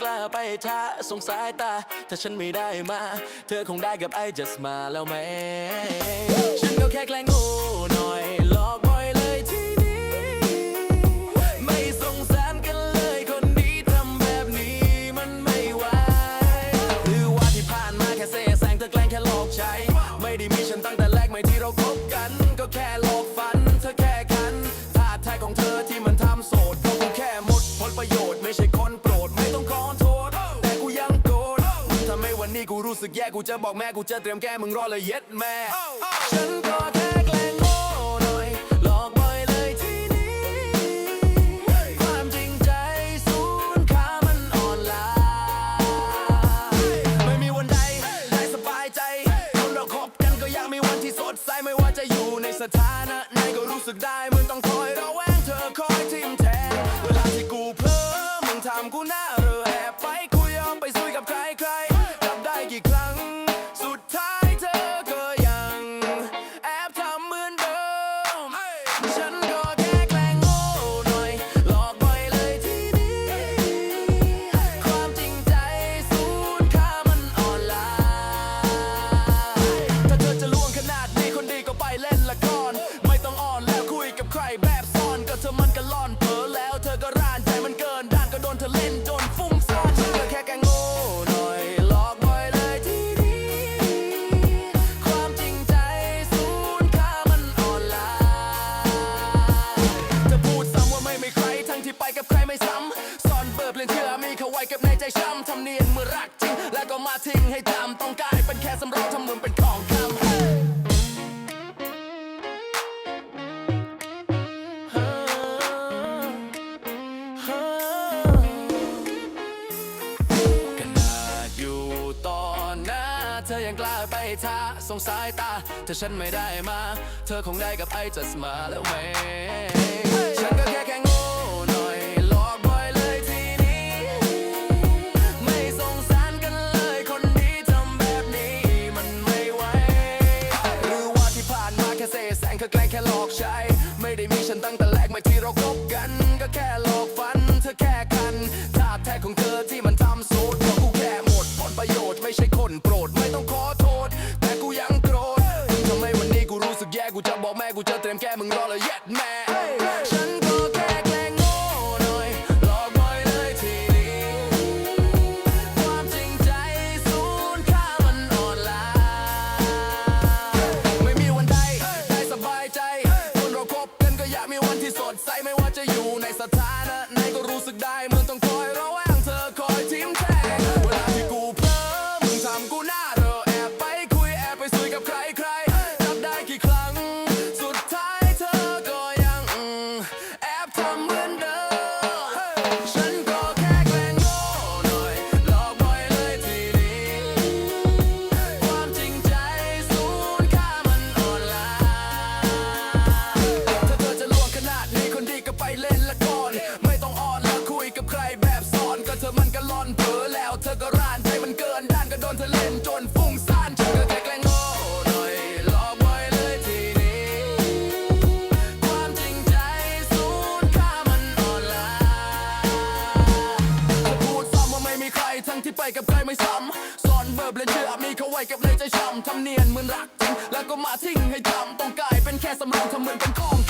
ท้าสงสายตา ถ้าฉันไม่ได้มา เธอคงได้กับไอ้ just มาแล้วไหม ฉันก็แค่แกล้งโง่หน่อย กแย่กูจะบอกแม่กูจะเตรียมแก้มึงรอเลยเย็ดแม่ ฉันก็แค่แกล้งโง่หน่อย หลอกบ่อยเลยทีนี้ ความจริงใจศูนย์ค่ามันอ่อนล้าไม่มีวันใดได้สบายใจ คนเราคบกันก็ยังมีวันที่สดใส ไม่ว่าจะอยู่ในสถานะไหนก็รู้สึกได้มึงต้องคอยระแวงเธอคอยทิมแทง เวลาที่กูเพ้อมึงทำกูหน้าเรือ ใครแบบซ่อนก็เธอมันก็ล่อนเผลอแล้วเธอก็ร่านใจมันเกินด้านก็โดนเธอเล่นจนฟุ้งซ่านฉันก็แค่แกล้งโง่หน่อยหลอกบ่อยเลยทีนี้ความจริงใจศูนย์ค่ามันอ่อนล้าจะพูดซ้ำว่าไม่มีใครทั้งที่ไปกับใครไม่ซ้ำซ่อนเบอร์เปลี่ยนเชื่อมีเขาไว้กับในใจช้ำทำเนียนเมื่อรักจริงแล้วก็มาทิ้งให้จำต้องกลายเป็นแค่สำรองทำเหมือนเป็นของ ยังกล้าไปท้าสงสายตา ถ้าฉันไม่ได้มา เธอคงได้กับไอ้จัสมาแล้วไหมฉันก็แค่แค่โง่หน่อยหลอกบ่อยเลยทีนี้ไม่สงสารกันเลยคนดีทำแบบนี้มันไม่ไหวหรือว่าที่ผ่านมาแค่เสแสร้งแค่แกล้งแค่หลอกใช้ ไม่ได้มีฉันตั้งแต่แรกไม่ที่เราคบกัน ก็แค่หลอกฝัน เธอแค่คันท่าแท้ของเธอที่มันทำสูตร ม่กูจะเตรียมแก้มึงรอเลยเย็ดแม่ฉันก็แค่แกล้งโง่หน่อยหลอกบ่อยเลยทีนี้ความจริงใจศูนย์ค่ามันอ่อนล้าไม่มีวันใดได้สบายใจคนเราคบกันก็อยากมีวันที่สดใสไม่ว่าจะอยู่ในสถานะ ที่ไปกับใครไม่ซ้ำซ่อนเบิร์เบลนเชื่อมีเขาไว้กับในใจช้ำทำเนียนเหมือนรักจริงแล้วก็มาทิ้งให้จำต้องกลายเป็นแค่สำรองทำเหมือนเป็นของ